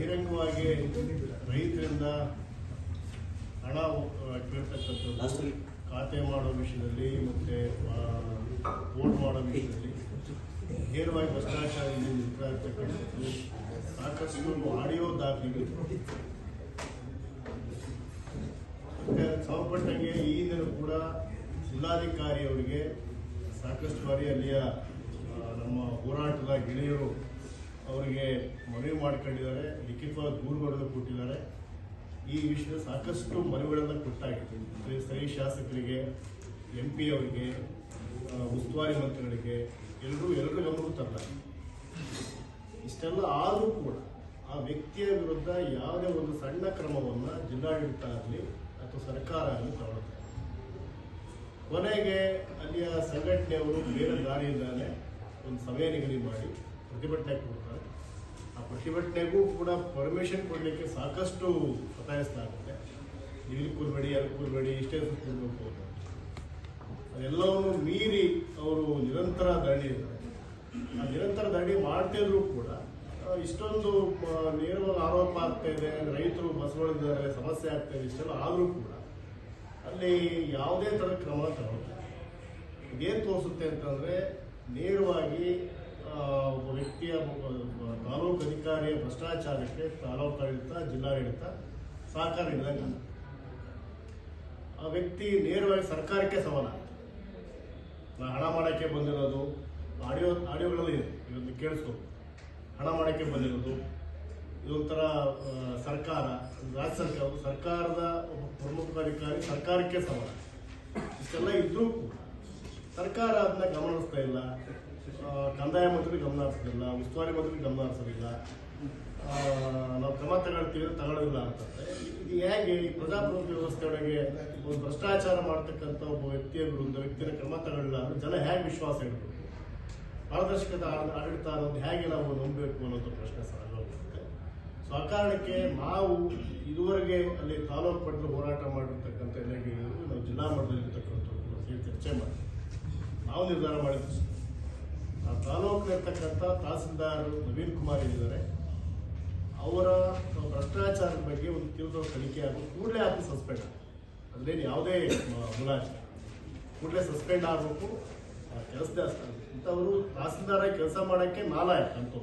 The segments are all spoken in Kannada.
ಬಹಿರಂಗವಾಗಿ ರೈತರಿಂದ ಹಣ ಕೇಳ್ತಕ್ಕಂಥದ್ದು ಖಾತೆ ಮಾಡೋ ವಿಷಯದಲ್ಲಿ ಮತ್ತೆ ವೋಟ್ ಮಾಡೋ ವಿಷಯದಲ್ಲಿ ನೇರವಾಗಿ ಭ್ರಷ್ಟಾಚಾರದಲ್ಲಿ ನಿಂತ ಇರ್ತಕ್ಕಂಥದ್ದು ಸಾಕಷ್ಟು ಆಡಿಯೋ ದಾಖಲೆ ಮತ್ತೆ ಸಂಬಂಧಪಟ್ಟಂಗೆ ಈ ದಿನ ಕೂಡ ಜಿಲ್ಲಾಧಿಕಾರಿಯವರಿಗೆ ಸಾಕಷ್ಟು ಬಾರಿ ಅಲ್ಲಿಯ ನಮ್ಮ ಹೋರಾಟದ ಗೆಳೆಯರು ಅವರಿಗೆ ಮನವಿ ಮಾಡ್ಕೊಂಡಿದ್ದಾರೆ, ಲಿಖಿತವಾದ ದೂರುಗಳನ್ನು ಕೊಟ್ಟಿದ್ದಾರೆ. ಈ ವಿಷಯದ ಸಾಕಷ್ಟು ಮನವಿಗಳನ್ನು ಕೊಟ್ಟಾಗಿದೆ. ಸ್ಥಳೀಯ ಶಾಸಕರಿಗೆ ಎಂ ಪಿ ಅವರಿಗೆ ಉಸ್ತುವಾರಿ ಮಂತ್ರಿಗಳಿಗೆ ಎಲ್ಲರೂ ಎಲ್ಲರೂ ಗಮನಕ್ಕೂ ತಂದ ಇಷ್ಟೆಲ್ಲ ಆದರೂ ಕೂಡ ಆ ವ್ಯಕ್ತಿಯ ವಿರುದ್ಧ ಯಾವುದೇ ಒಂದು ಸಣ್ಣ ಕ್ರಮವನ್ನು ಜಿಲ್ಲಾಡಳಿತ ಆಗಲಿ ಅಥವಾ ಸರ್ಕಾರ ಆಗಲಿ ತಗೊಳ್ತಾರೆ ಕೊನೆಗೆ ಅಲ್ಲಿಯ ಸಂಘಟನೆಯವರು ಬೇರೆ ದಾರಿಯಿಂದಾನೆ ಒಂದು ಸಭೆ ನಿಗದಿ ಮಾಡಿ ಪ್ರತಿಭಟನೆ ಕೊಡ್ತಾರೆ ಆ ಪ್ರತಿಭಟನೆಗೂ ಕೂಡ ಪರ್ಮಿಷನ್ ಕೊಡಲಿಕ್ಕೆ ಸಾಕಷ್ಟು ಒತ್ತಾಯಿಸಲಾಗುತ್ತೆ ಇಲ್ಲಿ ಕೂರ್ಬೇಡಿ, ಅಲ್ಲಿ ಕೂರ್ಬೇಡಿ, ಇಷ್ಟೇ ಕೂರ್ಬೇಕು ಅಂತ. ಅದೆಲ್ಲವನ್ನು ಮೀರಿ ಅವರು ನಿರಂತರ ದಾಳಿ ಇದ್ದಾರೆ. ಆ ನಿರಂತರ ದಾಳಿ ಮಾಡ್ತಿದ್ರು ಕೂಡ ಇಷ್ಟೊಂದು ನೇರವಾಗಿ ಆರೋಪ ಆಗ್ತಾ ಇದೆ, ರೈತರು ಬಸವಳಿದ್ದಾರೆ ಸಮಸ್ಯೆ ಆಗ್ತಾ ಇದೆ, ಇಷ್ಟೆಲ್ಲ ಆದರೂ ಕೂಡ ಅಲ್ಲಿ ಯಾವುದೇ ಥರ ಕ್ರಮ ತಗೊಳ್ತಾರೆ ಇದೇನು ತೋರಿಸುತ್ತೆ ಅಂತಂದರೆ, ನೇರವಾಗಿ ಒಬ್ಬ ವ್ಯಕ್ತಿಯ ತಾಲೂಕು ಅಧಿಕಾರಿಯ ಭ್ರಷ್ಟಾಚಾರಕ್ಕೆ ತಾಲೂಕಾಡಳಿತ, ಜಿಲ್ಲಾಡಳಿತ ಸಹಕಾರ ನೀಡಿದಾಗ ಆ ವ್ಯಕ್ತಿ ನೇರವಾಗಿ ಸರ್ಕಾರಕ್ಕೆ ಸವಾಲ. ನಾ ಹಣ ಮಾಡೋಕ್ಕೆ ಬಂದಿರೋದು, ಆಡಿಯೋ, ಆಡಿಯೋಗಳಲ್ಲಿ ಇದೆ ಇವತ್ತು ಕೇಳಿಸ್ಕೊ. ಹಣ ಮಾಡೋಕ್ಕೆ ಬಂದಿರೋದು, ಇದೊಂಥರ ಸರ್ಕಾರ, ರಾಜ್ಯ ಸರ್ಕಾರ ಸರ್ಕಾರದ ಒಬ್ಬ ಪ್ರಮುಖ ಅಧಿಕಾರಿ ಸರ್ಕಾರಕ್ಕೆ ಸವಾಲ. ಇಷ್ಟೆಲ್ಲ ಕೂಡ ಸರ್ಕಾರ ಅದನ್ನ ಗಮನಿಸ್ತಾ ಇಲ್ಲ. ಕಂದಾಯ ಮಂತ್ರಿ ಗಮನ ಹರಿಸಲಿಲ್ಲ, ಉಸ್ತುವಾರಿ ಮಂತ್ರಿ ಗಮನ ಹರಿಸಲಿಲ್ಲ. ನಾವು ಕ್ರಮ ತಗೊಳ್ತೀವಿ ತಗೊಳ್ಳೋದಿಲ್ಲ ಅಂತಂದ್ರೆ, ಇದು ಹೇಗೆ ಈ ಪ್ರಜಾಪ್ರಭುತ್ವ ವ್ಯವಸ್ಥೆಯೊಳಗೆ ಒಂದು ಭ್ರಷ್ಟಾಚಾರ ಮಾಡ್ತಕ್ಕಂಥ ಒಬ್ಬ ವ್ಯಕ್ತಿಯ ವಿರುದ್ಧ ವ್ಯಕ್ತಿನ ಕ್ರಮ ತಗೊಳ್ಳಿಲ್ಲ ಅಂದ್ರೆ ಜನ ಹೇಗೆ ವಿಶ್ವಾಸ ಇಡಬೇಕು? ಪಾರದರ್ಶಕತೆ ಆಡ- ಆಡಳಿತ ಅನ್ನೋದು ಹೇಗೆ ನಾವು ನಂಬಬೇಕು ಅನ್ನೋದು ಪ್ರಶ್ನೆ ಸರ್ ಸೊ ಆ ಕಾರಣಕ್ಕೆ ನಾವು ಇದುವರೆಗೆ ಅಲ್ಲಿ ತಾಲೂಕು ಪಟ್ಟಲು ಹೋರಾಟ ಮಾಡಿರ್ತಕ್ಕಂಥ ಗೆಳೆಯರು ನಾವು ಜಿಲ್ಲಾ ಮಟ್ಟದಲ್ಲಿ ಇರ್ತಕ್ಕಂಥವ್ರು ಸೇರಿ ಚರ್ಚೆ ಮಾಡಿ ನಾವು ನಿರ್ಧಾರ ಮಾಡಿದ್ದು ತಾಲೂಕಿನಲ್ಲಿರ್ತಕ್ಕಂಥ ತಹಸೀಲ್ದಾರ್ ನವೀನ್ ಕುಮಾರ್ ಏನಿದ್ದಾರೆ ಅವರ ಭ್ರಷ್ಟಾಚಾರದ ಬಗ್ಗೆ ಒಂದು ತೀವ್ರ ತನಿಖೆ ಆಗೋ ಕೂಡಲೇ ಆಫೀಸ್ ಸಸ್ಪೆಂಡ್ ಅಲ್ಲೇನು ಯಾವುದೇ ಮುಲಾಜಿ ಕೂಡಲೇ ಸಸ್ಪೆಂಡ್ ಆಗಬೇಕು ಕೆಲಸದ ಇಂಥವರು ತಹಸೀಲ್ದಾರ ಕೆಲಸ ಮಾಡೋಕ್ಕೆ ನಾಲಾಯಕ್ ಅಂತ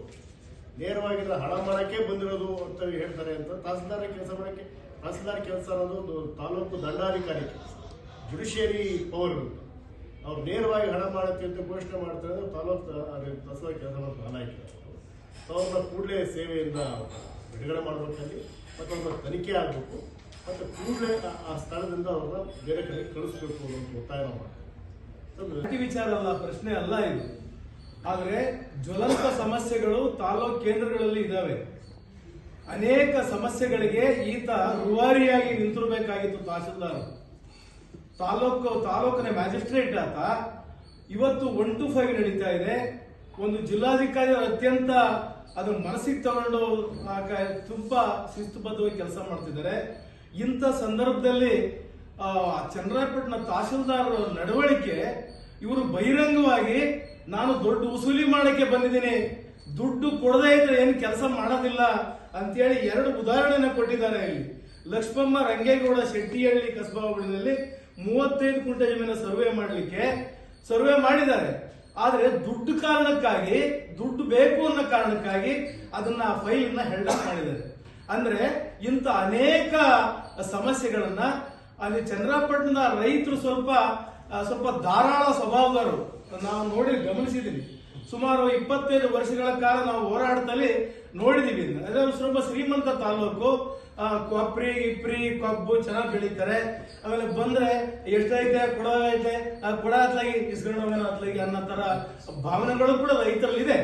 ನೇರವಾಗಿ ಹಣ ಮಾಡೋಕ್ಕೆ ಬಂದಿರೋದು ಅಂತ ಹೇಳ್ತಾರೆ ಅಂತ ತಹಸೀಲ್ದಾರ ಕೆಲಸ ಮಾಡೋಕ್ಕೆ, ತಹಸೀಲ್ದಾರ್ ಕೆಲಸ ಅನ್ನೋದು ತಾಲೂಕು ದಂಡಾಧಿಕಾರಿ ಜುಡಿಷಿಯರಿ ಪವರ್ ಇರುತ್ತೆ ಅವ್ರು ನೇರವಾಗಿ ಹಣ ಮಾಡುತ್ತೆ ಅಂತ ಘೋಷಣೆ ಮಾಡ್ತಾರೆ ಅಂದ್ರೆ ತಾಲೂಕು ತಸವ ಕೆಲಸ ನಾಲಾಯಕ ಸೊ ಅವ್ರನ್ನ ಕೂಡಲೇ ಸೇವೆಯಿಂದ ಬಿಡುಗಡೆ ಮಾಡಬೇಕಲ್ಲಿ, ಮತ್ತು ಅವ್ರನ್ನ ತನಿಖೆ ಆಗಬೇಕು, ಮತ್ತು ಕೂಡಲೇ ಆ ಸ್ಥಳದಿಂದ ಅವ್ರನ್ನ ಬೇರೆ ಕಡೆ ಕಳಿಸ್ಬೇಕು ಅನ್ನೋ ಒತ್ತಾಯ ಮಾಡ್ತಾರೆ ವಿಚಾರ ಅಲ್ಲ, ಪ್ರಶ್ನೆ ಅಲ್ಲ ಇದು. ಆದರೆ ಜ್ವಲಂತ ಸಮಸ್ಯೆಗಳು ತಾಲೂಕ್ ಕೇಂದ್ರಗಳಲ್ಲಿ ಇದ್ದಾವೆ ಅನೇಕ ಸಮಸ್ಯೆಗಳಿಗೆ ಈತ ರುವಾರಿಯಾಗಿ ನಿಂತಿರಬೇಕಾಗಿತ್ತು ತಹಸೀಲ್ದಾರ್. ತಾಲೂಕು ತಾಲೂಕಿನ ಮ್ಯಾಜಿಸ್ಟ್ರೇಟ್ ಆತ. ಇವತ್ತು ಒನ್ ಟು ಫೈವ್ ನಡೀತಾ ಇದೆ. ಒಂದು ಜಿಲ್ಲಾಧಿಕಾರಿ ಅತ್ಯಂತ ಅದನ್ನ ಮನಸ್ಸಿಗೆ ತಗೊಂಡು ತುಂಬಾ ಶಿಸ್ತುಬದ್ಧವಾಗಿ ಕೆಲಸ ಮಾಡ್ತಿದ್ದಾರೆ. ಇಂಥ ಸಂದರ್ಭದಲ್ಲಿ ಆ, ತಹಶೀಲ್ದಾರರ ತಹಶೀಲ್ದಾರ್ ನಡವಳಿಕೆ ಇವರು ಬಹಿರಂಗವಾಗಿ ನಾನು ದೊಡ್ಡ ವಸೂಲಿ ಮಾಡಕ್ಕೆ ಬಂದಿದ್ದೀನಿ. ದುಡ್ಡು ಕೊಡದೇ ಇದ್ರೆ ಏನು ಕೆಲಸ ಮಾಡೋದಿಲ್ಲ ಅಂತೇಳಿ ಎರಡು ಉದಾಹರಣೆನ ಕೊಟ್ಟಿದ್ದಾರೆ ಇಲ್ಲಿ. ಲಕ್ಷ್ಮಮ್ಮ ರಂಗೇಗೌಡ ಶೆಟ್ಟಿಹಳ್ಳಿ ಕಸಬಾ ಮೂವತ್ತೈದು ಕುಂಟೆ ಜಮೀನ ಸರ್ವೆ ಮಾಡಲಿಕ್ಕೆ ಸರ್ವೆ ಮಾಡಿದ್ದಾರೆ. ಆದ್ರೆ ದುಡ್ಡು ಕಾರಣಕ್ಕಾಗಿ, ದುಡ್ಡು ಬೇಕು ಅನ್ನೋ ಕಾರಣಕ್ಕಾಗಿ ಅದನ್ನ ಫೈಲ್ ಫೈಲನ್ನ ಹೆಲ್ಡ್ ಮಾಡಿದ್ದಾರೆ. ಅಂದ್ರೆ ಇಂಥ ಅನೇಕ ಸಮಸ್ಯೆಗಳನ್ನ ಅಲ್ಲಿ ಚಂದ್ರಪಟ್ಟಣದ ರೈತರು ಸ್ವಲ್ಪ ಸ್ವಲ್ಪ ಧಾರಾಳ ಸ್ವಭಾವದವರು ನಾವು ನೋಡಿ ಗಮನಿಸಿದೀವಿ. ಸುಮಾರು ಇಪ್ಪತ್ತೈದು ವರ್ಷಗಳ ಕಾಲ ನಾವು ಹೋರಾಟದಲ್ಲಿ ನೋಡಿದೀವಿ ಅದೇ ಸ್ವಲ್ಪ ಶ್ರೀಮಂತ ತಾಲೂಕು ಕೊಪ್ರಿ, ಇಪ್ರಿ, ಕಬ್ಬು ಚೆನ್ನಾಗಿ ಬೆಳೀತಾರೆ. ಆಮೇಲೆ ಬಂದ್ರೆ ಎಷ್ಟೈತೆ ಕೊಡ ಐತೆ ಕೊಡ ಹತ್ಲಾಗಿ ಇಸ್ಕೊಂಡು ಹೋಗೋಣ ಹತ್ಲಾಗಿ ಅನ್ನೋ ತರ ಭಾವನೆಗಳು ಕೂಡ ರೈತರಲ್ಲಿ ಇದೆ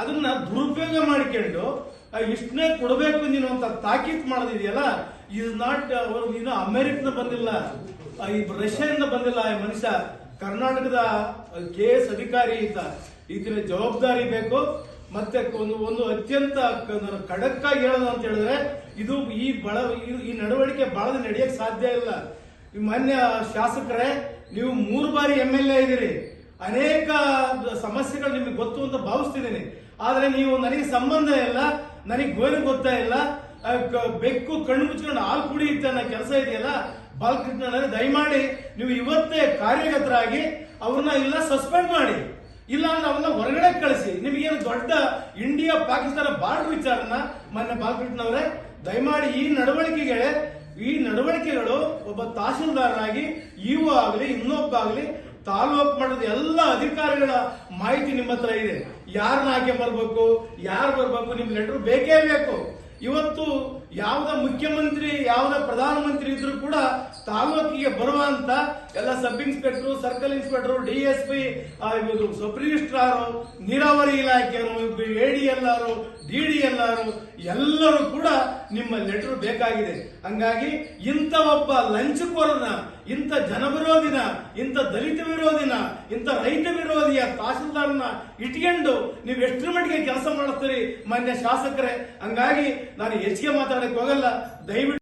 ಅದನ್ನ ದುರುಪಯೋಗ ಮಾಡಿಕೊಂಡು ಇಷ್ಟನ್ನೇ ಕೊಡಬೇಕು ನೀನು ಅಂತ ತಾಕೀತ್ ಮಾಡೋದಿದೆಯಲ್ಲ ಇಸ್ ನಾಟ್ ಅವರು ನೀನು ಅಮೆರಿಕದ ಬಂದಿಲ್ಲ ಈ ರಷ್ಯಾದಿಂದ ಬಂದಿಲ್ಲ ಈ ಮನುಷ್ಯ. ಕರ್ನಾಟಕದ ಕೆ ಎಸ್ ಅಧಿಕಾರಿ ಈತ. ಈತನ ಜವಾಬ್ದಾರಿ ಬೇಕು. ಮತ್ತೆ ಒಂದು ಒಂದು ಅತ್ಯಂತ ಖಡಕ್ ಆಗಿ ಹೇಳೋದು ಅಂತ ಹೇಳಿದ್ರೆ, ಇದು ಈ ಬಳ ಈ- ನಡವಳಿಕೆ ಬಹಳ ನಡೆಯಕ್ ಸಾಧ್ಯ ಇಲ್ಲ. ಮಾನ್ಯ ಶಾಸಕರೇ, ನೀವು ಮೂರು ಬಾರಿ ಎಂ ಎಲ್ ಎ ಇದ್ದೀರಿ ಅನೇಕ ಸಮಸ್ಯೆಗಳು ನಿಮಗೆ ಗೊತ್ತು ಅಂತ ಭಾವಿಸ್ತಿದ್ದೀನಿ. ಆದ್ರೆ ನೀವು ನನಗೆ ಸಂಬಂಧ ಇಲ್ಲ, ನನಗೆ ಗೋಲು ಗೊತ್ತಾ ಇಲ್ಲ. ಬೆಕ್ಕು ಕಣ್ಣು ಮುಚ್ಕೊಂಡು ಹಾಲು ಕುಡಿಯುತ್ತೆ ಅನ್ನೋ ಕೆಲಸ ಇದೆಯಲ್ಲ ಬಾಲಕೃಷ್ಣ ದಯಮಾಡಿ ನೀವು ಇವತ್ತೇ ಕಾರ್ಯಗತರಾಗಿ ಅವ್ರನ್ನ ಇಲ್ಲ ಸಸ್ಪೆಂಡ್ ಮಾಡಿ. ಇಲ್ಲ ಅಂದ್ರೆ ಅವನ್ನ ಹೊರಗಡೆ ಕಳಿಸಿ. ನಿಮಗೇನು ದೊಡ್ಡ ಇಂಡಿಯಾ, ಪಾಕಿಸ್ತಾನ ಬಾರ್ಡರ್ ವಿಚಾರನ ಮೊನ್ನೆ ಬಾಲಕೃಷ್ಣ ಅವರೇ ದಯಮಾಡಿ ಈ ನಡವಳಿಕೆಗೆ, ಈ ನಡವಳಿಕೆಗಳು ಒಬ್ಬ ತಹಶೀಲ್ದಾರರಾಗಿ ಇವು ಆಗಲಿ, ಇನ್ನೊಬ್ಬ ಆಗಲಿ, ತಾಲೂಕು ಮಟ್ಟದ ಎಲ್ಲ ಅಧಿಕಾರಿಗಳ ಮಾಹಿತಿ ನಿಮ್ಮ ಹತ್ರ ಇದೆ. ಯಾರನ್ನ ಆಯ್ಕೆ ಬರ್ಬೇಕು ಯಾರು ಬರ್ಬೇಕು? ನಿಮ್ ಲೆಟರ್ ಬೇಕೇ ಬೇಕು. ಇವತ್ತು ಯಾವ್ದ ಮುಖ್ಯಮಂತ್ರಿ, ಯಾವ್ದ ಪ್ರಧಾನಮಂತ್ರಿ ಇದ್ರು ಕೂಡ ತಾಲೂಕಿಗೆ ಬರುವಂತ ಎಲ್ಲ sub inspector, circle inspector, D S P sub ನೀರಾವರಿ ಇಲಾಖೆಯವರು L R, D D L ಎಲ್ಲರೂ ಕೂಡ ನಿಮ್ಮ ಲೆಟರ್ ಬೇಕಾಗಿದೆ. ಹಂಗಾಗಿ ಇಂಥ ಒಬ್ಬ ಲಂಚಕೋರನ, ಇಂಥ ಜನವಿರೋಧಿನ, ಇಂಥ ದಲಿತ ವಿರೋಧಿನ, ಇಂಥ ರೈತ ವಿರೋಧಿಯ ತಹಸೀಲ್ದಾರ್ನ ಇಟ್ಕೊಂಡು ನೀವು ಎಷ್ಟರ ಮಟ್ಟಿಗೆ ಕೆಲಸ ಮಾಡುತ್ತೀರಿ ಮಾನ್ಯ ಶಾಸಕರೇ. ಹಂಗಾಗಿ ನಾನು ಹೆಚ್ಚಿಗೆ ಮಾತಾಡಕ್ ಹೋಗಲ್ಲ ದಯವಿಟ್ಟು